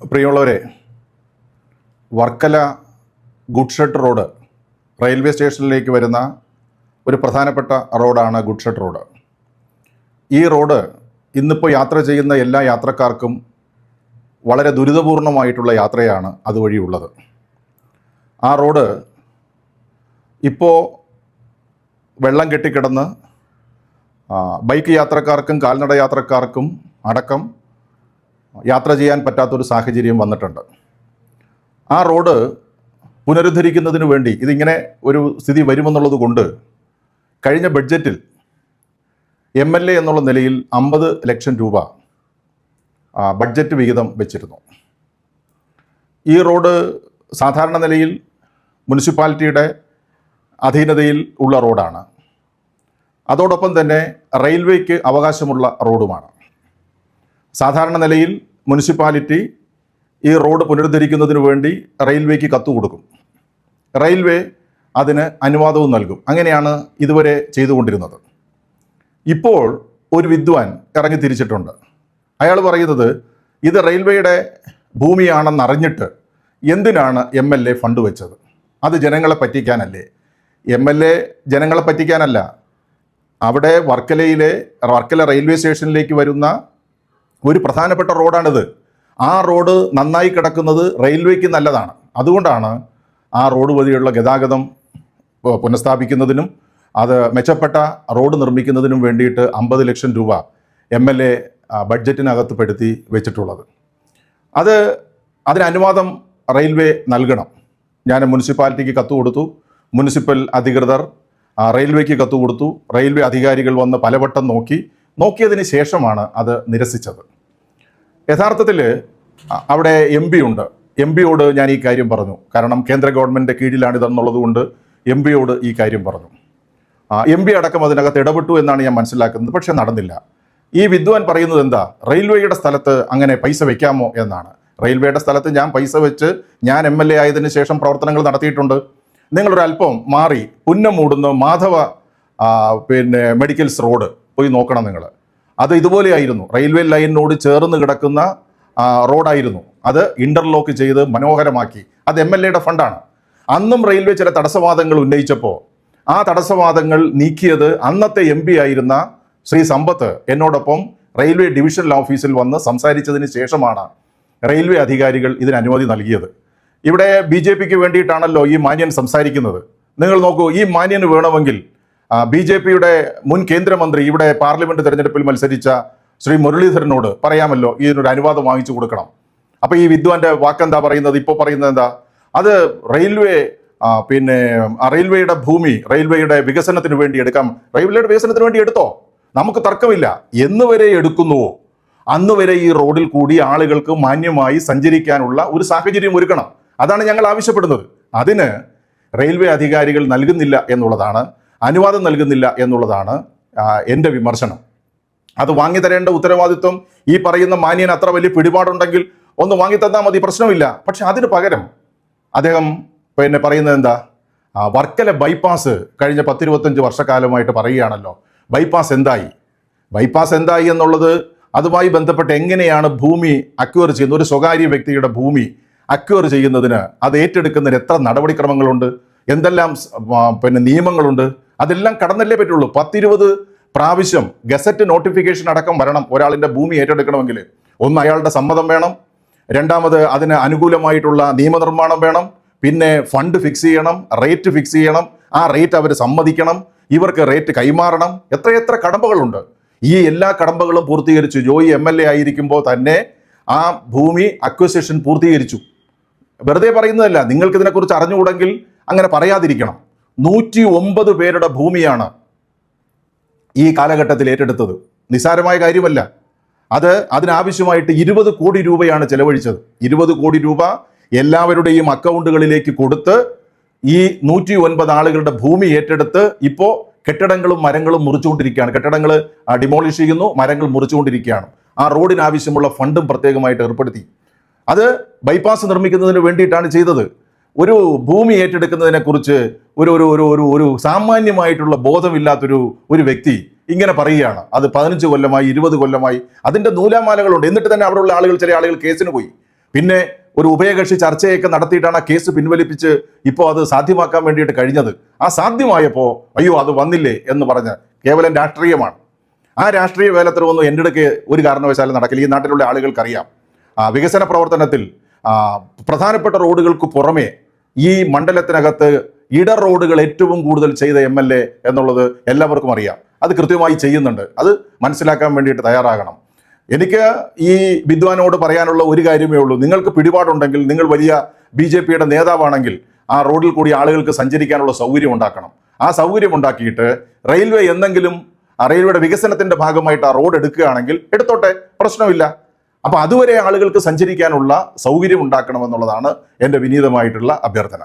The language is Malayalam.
പ്രിയമുള്ളവരെ വർക്കല ഗുഡ്ഷെട്ട് റോഡ് റെയിൽവേ സ്റ്റേഷനിലേക്ക് വരുന്ന ഒരു പ്രധാനപ്പെട്ട റോഡാണ് ഗുഡ്ഷെട്ട് റോഡ്. ഈ റോഡ് ഇന്നിപ്പോൾ യാത്ര ചെയ്യുന്ന എല്ലാ യാത്രക്കാർക്കും വളരെ ദുരിതപൂർണമായിട്ടുള്ള യാത്രയാണ് അതുവഴിയുള്ളത്. ആ റോഡ് ഇപ്പോൾ വെള്ളം കെട്ടിക്കിടന്ന് ബൈക്ക് യാത്രക്കാർക്കും കാൽനട യാത്രക്കാർക്കും അടക്കം യാത്ര ചെയ്യാൻ പറ്റാത്തൊരു സാഹചര്യം വന്നിട്ടുണ്ട്. ആ റോഡ് പുനരുദ്ധരിക്കുന്നതിന് വേണ്ടി ഇതിങ്ങനെ ഒരു സ്ഥിതി വരുമെന്നുള്ളത് കൊണ്ട് കഴിഞ്ഞ ബഡ്ജറ്റിൽ എം എൽ എ എന്നുള്ള നിലയിൽ അമ്പത് ലക്ഷം രൂപ ബഡ്ജറ്റ് വിഹിതം വെച്ചിരുന്നു. ഈ റോഡ് സാധാരണ നിലയിൽ മുനിസിപ്പാലിറ്റിയുടെ അധീനതയിൽ ഉള്ള റോഡാണ്. അതോടൊപ്പം തന്നെ റെയിൽവേക്ക് അവകാശമുള്ള റോഡുമാണ്. സാധാരണ നിലയിൽ മുനിസിപ്പാലിറ്റി ഈ റോഡ് പുനരുദ്ധരിക്കുന്നതിന് വേണ്ടി റെയിൽവേക്ക് കത്ത് കൊടുക്കും. റെയിൽവേ അതിന് അനുവാദവും നൽകും. അങ്ങനെയാണ് ഇതുവരെ ചെയ്തുകൊണ്ടിരുന്നത്. ഇപ്പോൾ ഒരു വിദ്വാൻ ഇറങ്ങി തിരിച്ചിട്ടുണ്ട്. അയാൾ പറയുന്നത് ഇത് റെയിൽവേയുടെ ഭൂമിയാണെന്നറിഞ്ഞിട്ട് എന്തിനാണ് എം എൽ എ ഫണ്ട് വെച്ചത്? അത് ജനങ്ങളെ പറ്റിക്കാനല്ലേ? എം എൽ എ ജനങ്ങളെ പറ്റിക്കാനല്ല. അവിടെ വർക്കലയിലെ വർക്കല റെയിൽവേ സ്റ്റേഷനിലേക്ക് വരുന്ന ഒരു പ്രധാനപ്പെട്ട റോഡാണിത്. ആ റോഡ് നന്നായി കിടക്കുന്നത് റെയിൽവേക്ക് നല്ലതാണ്. അതുകൊണ്ടാണ് ആ റോഡ് വഴിയുള്ള ഗതാഗതം പുനഃസ്ഥാപിക്കുന്നതിനും അത് മെച്ചപ്പെട്ട റോഡ് നിർമ്മിക്കുന്നതിനും വേണ്ടിയിട്ട് അമ്പത് ലക്ഷം രൂപ എം എൽ എ ബഡ്ജറ്റിനകത്ത് പെടുത്തി വെച്ചിട്ടുള്ളത്. അത് അതിന് അനുവാദം റെയിൽവേ നൽകണം. ഞാൻ മുനിസിപ്പാലിറ്റിക്ക് കത്ത് കൊടുത്തു. മുനിസിപ്പൽ അധികൃതർ റെയിൽവേക്ക് കത്ത് കൊടുത്തു. റെയിൽവേ അധികാരികൾ വന്ന് പലവട്ടം നോക്കി നോക്കിയതിന് ശേഷമാണ് അത് നിരസിച്ചത്. യഥാർത്ഥത്തിൽ അവിടെ എം ഉണ്ട്. എം പിയോട് ഞാൻ ഈ കാര്യം പറഞ്ഞു. കാരണം കേന്ദ്ര ഗവൺമെന്റ് കീഴിലാണിതെന്നുള്ളത് കൊണ്ട് എം പിയോട് ഈ കാര്യം പറഞ്ഞു. എം പി അടക്കം അതിനകത്ത് ഇടപെട്ടു എന്നാണ് ഞാൻ മനസ്സിലാക്കുന്നത്. പക്ഷേ നടന്നില്ല. ഈ വിദ്വാൻ പറയുന്നത് എന്താ? റെയിൽവേയുടെ സ്ഥലത്ത് അങ്ങനെ പൈസ വെക്കാമോ എന്നാണ്. റെയിൽവേയുടെ സ്ഥലത്ത് ഞാൻ പൈസ വെച്ച് ഞാൻ എം എൽ എ ആയതിനു ശേഷം പ്രവർത്തനങ്ങൾ നടത്തിയിട്ടുണ്ട്. നിങ്ങളൊരല്പം മാറി പുന്നം മൂടുന്ന മാധവ പിന്നെ മെഡിക്കൽസ് റോഡ് പോയി നോക്കണം നിങ്ങൾ. അത് ഇതുപോലെയായിരുന്നു റെയിൽവേ ലൈനിനോട് ചേർന്ന് കിടക്കുന്ന റോഡായിരുന്നു. അത് ഇന്റർലോക്ക് ചെയ്ത് മനോഹരമാക്കി. അത് എം എൽ എയുടെ ഫണ്ടാണ്. അന്നും റെയിൽവേ ചില തടസ്സവാദങ്ങൾ ഉന്നയിച്ചപ്പോൾ ആ തടസ്സവാദങ്ങൾ നീക്കിയത് അന്നത്തെ എം ആയിരുന്ന ശ്രീ സമ്പത്ത്. എന്നോടൊപ്പം റെയിൽവേ ഡിവിഷണൽ ഓഫീസിൽ വന്ന് സംസാരിച്ചതിന് ശേഷമാണ് റെയിൽവേ അധികാരികൾ ഇതിന് അനുമതി നൽകിയത്. ഇവിടെ ബി ജെ പിക്ക് വേണ്ടിയിട്ടാണല്ലോ ഈ മാന്യൻ സംസാരിക്കുന്നത്. നിങ്ങൾ നോക്കൂ ഈ മാന്യന് വേണമെങ്കിൽ ബി ജെ പിയുടെ മുൻ കേന്ദ്രമന്ത്രി ഇവിടെ പാർലമെന്റ് തെരഞ്ഞെടുപ്പിൽ മത്സരിച്ച ശ്രീ മുരളീധരനോട് പറയാമല്ലോ ഇതിനൊരു അനുവാദം വാങ്ങിച്ചു കൊടുക്കണം. അപ്പൊ ഈ വിദ്വാന്റെ വാക്കെന്താ പറയുന്നത്? ഇപ്പോൾ പറയുന്നത് എന്താ? അത് റെയിൽവേ പിന്നെ റെയിൽവേയുടെ ഭൂമി റെയിൽവേയുടെ വികസനത്തിന് വേണ്ടി എടുക്കാം. റെയിൽവേയുടെ വികസനത്തിന് വേണ്ടി എടുത്തോ? നമുക്ക് തർക്കമില്ല. എന്ന് വരെ എടുക്കുന്നുവോ? അന്ന് വരെ ഈ റോഡിൽ കൂടി ആളുകൾക്ക് മാന്യമായി സഞ്ചരിക്കാനുള്ള ഒരു സാഹചര്യം ഒരുക്കണം. അതാണ് ഞങ്ങൾ ആവശ്യപ്പെടുന്നത്. അതിന് റെയിൽവേ അധികാരികൾ നൽകുന്നില്ല എന്നുള്ളതാണ് അനുവാദം നൽകുന്നില്ല എന്നുള്ളതാണ് എന്റെ വിമർശനം. അത് വാങ്ങി തരേണ്ട ഉത്തരവാദിത്വം ഈ പറയുന്ന മാന്യൻ അത്ര വലിയ പിടിപാടുണ്ടെങ്കിൽ ഒന്ന് വാങ്ങി തന്നാൽ മതി പ്രശ്നമില്ല. പക്ഷെ അതിന് പകരം അദ്ദേഹം പിന്നെ പറയുന്നത് എന്താ? വർക്കല ബൈപ്പാസ് കഴിഞ്ഞ പത്തിരുപത്തഞ്ച് വർഷക്കാലമായിട്ട് പറയുകയാണല്ലോ. ബൈപ്പാസ് എന്തായി? ബൈപ്പാസ് എന്തായി എന്നുള്ളത് അതുമായി ബന്ധപ്പെട്ട് എങ്ങനെയാണ് ഭൂമി അക്വയർ ചെയ്യുന്നത്? ഒരു സ്വകാര്യ വ്യക്തിയുടെ ഭൂമി അക്വയർ ചെയ്യുന്നതിന് അത് ഏറ്റെടുക്കുന്നതിന് എത്ര നടപടിക്രമങ്ങളുണ്ട്? എന്തെല്ലാം പിന്നെ നിയമങ്ങളുണ്ട്? അതെല്ലാം കടന്നല്ലേ പറ്റുള്ളൂ. പത്തിരുപത് പ്രാവശ്യം ഗസറ്റ് നോട്ടിഫിക്കേഷൻ അടക്കം വരണം. ഒരാളിന്റെ ഭൂമി ഏറ്റെടുക്കണമെങ്കിൽ ഒന്ന് അയാളുടെ സമ്മതം വേണം. രണ്ടാമത് അതിന് അനുകൂലമായിട്ടുള്ള നിയമനിർമ്മാണം വേണം. പിന്നെ ഫണ്ട് ഫിക്സ് ചെയ്യണം റേറ്റ് ഫിക്സ് ചെയ്യണം. ആ റേറ്റ് അവർ സമ്മതിക്കണം. ഇവർക്ക് റേറ്റ് കൈമാറണം. എത്രയെത്ര കടമ്പകളുണ്ട്. ഈ എല്ലാ കടമ്പകളും പൂർത്തീകരിച്ചു. ജോയി എം എൽ എ ആയിരിക്കുമ്പോൾ തന്നെ ആ ഭൂമി അക്വസിഷൻ പൂർത്തീകരിച്ചു. വെറുതെ പറയുന്നതല്ല. നിങ്ങൾക്കിതിനെക്കുറിച്ച് അറിഞ്ഞുകൂടെങ്കിൽ അങ്ങനെ പറയാതിരിക്കണം. നൂറ്റി ഒമ്പത് പേരുടെ ഭൂമിയാണ് ഈ കാലഘട്ടത്തിൽ ഏറ്റെടുത്തത്. നിസ്സാരമായ കാര്യമല്ല. അത് അതിനാവശ്യമായിട്ട് ഇരുപത് കോടി രൂപയാണ് ചെലവഴിച്ചത്. ഇരുപത് കോടി രൂപ എല്ലാവരുടെയും അക്കൗണ്ടുകളിലേക്ക് കൊടുത്ത് ഈ നൂറ്റി ഒൻപത് ആളുകളുടെ ഭൂമി ഏറ്റെടുത്ത് ഇപ്പോൾ കെട്ടിടങ്ങളും മരങ്ങളും മുറിച്ചുകൊണ്ടിരിക്കുകയാണ്. കെട്ടിടങ്ങൾ ഡിമോളിഷ് ചെയ്യുന്നു മരങ്ങൾ മുറിച്ചുകൊണ്ടിരിക്കുകയാണ്. ആ റോഡിനാവശ്യമുള്ള ഫണ്ടും പ്രത്യേകമായിട്ട് ഏർപ്പെടുത്തി. അത് ബൈപ്പാസ് നിർമ്മിക്കുന്നതിന് വേണ്ടിയിട്ടാണ് ചെയ്തത്. ഒരു ഭൂമി ഏറ്റെടുക്കുന്നതിനെക്കുറിച്ച് ഒരു ഒരു ഒരു ഒരു ഒരു സാമാന്യമായിട്ടുള്ള ബോധമില്ലാത്തൊരു ഒരു വ്യക്തി ഇങ്ങനെ പറയുകയാണ്. അത് പതിനഞ്ച് കൊല്ലമായി ഇരുപത് കൊല്ലമായി അതിന്റെ നൂലാമാലകളുണ്ട്. എന്നിട്ട് തന്നെ അവിടെയുള്ള ആളുകൾ ചില ആളുകൾ കേസിന് പോയി. പിന്നെ ഒരു ഉഭയകക്ഷി ചർച്ചയൊക്കെ നടത്തിയിട്ടാണ് ആ കേസ് പിൻവലിപ്പിച്ച് ഇപ്പോൾ അത് സാധ്യമാക്കാൻ വേണ്ടിയിട്ട് കഴിഞ്ഞത്. ആ സാധ്യമായപ്പോൾ അയ്യോ അത് വന്നില്ലേ എന്ന് പറഞ്ഞ് കേവലം രാഷ്ട്രീയമാണ്. ആ രാഷ്ട്രീയ വേലത്തരമൊന്നും എന്റെ അടുക്ക് ഒരു കാരണവശാലും നടക്കില്ല. ഈ നാട്ടിലുള്ള ആളുകൾക്കറിയാം. ആ, വികസന പ്രവർത്തനത്തിൽ പ്രധാനപ്പെട്ട റോഡുകൾക്ക് പുറമേ ഈ മണ്ഡലത്തിനകത്ത് ഇട റോഡുകൾ ഏറ്റവും കൂടുതൽ ചെയ്ത എം എൽ എ എന്നുള്ളത് എല്ലാവർക്കും അറിയാം. അത് കൃത്യമായി ചെയ്യുന്നുണ്ട്. അത് മനസ്സിലാക്കാൻ വേണ്ടിയിട്ട് തയ്യാറാകണം. എനിക്ക് ഈ വിദ്വാനോട് പറയാനുള്ള ഒരു കാര്യമേ ഉള്ളൂ. നിങ്ങൾക്ക് പിടിപാടുണ്ടെങ്കിൽ നിങ്ങൾ വലിയ ബി ജെ പിയുടെ നേതാവാണെങ്കിൽ ആ റോഡിൽ കൂടി ആളുകൾക്ക് സഞ്ചരിക്കാനുള്ള സൗകര്യം ഉണ്ടാക്കണം. ആ സൗകര്യം ഉണ്ടാക്കിയിട്ട് റെയിൽവേ എന്തെങ്കിലും റെയിൽവേയുടെ വികസനത്തിന്റെ ഭാഗമായിട്ട് ആ റോഡ് എടുക്കുകയാണെങ്കിൽ എടുത്തോട്ടെ പ്രശ്നമില്ല. അപ്പൊ അതുവരെ ആളുകൾക്ക് സഞ്ചരിക്കാനുള്ള സൗകര്യം ഉണ്ടാക്കണമെന്നുള്ളതാണ് എന്റെ വിനീതമായിട്ടുള്ള അഭ്യർത്ഥന.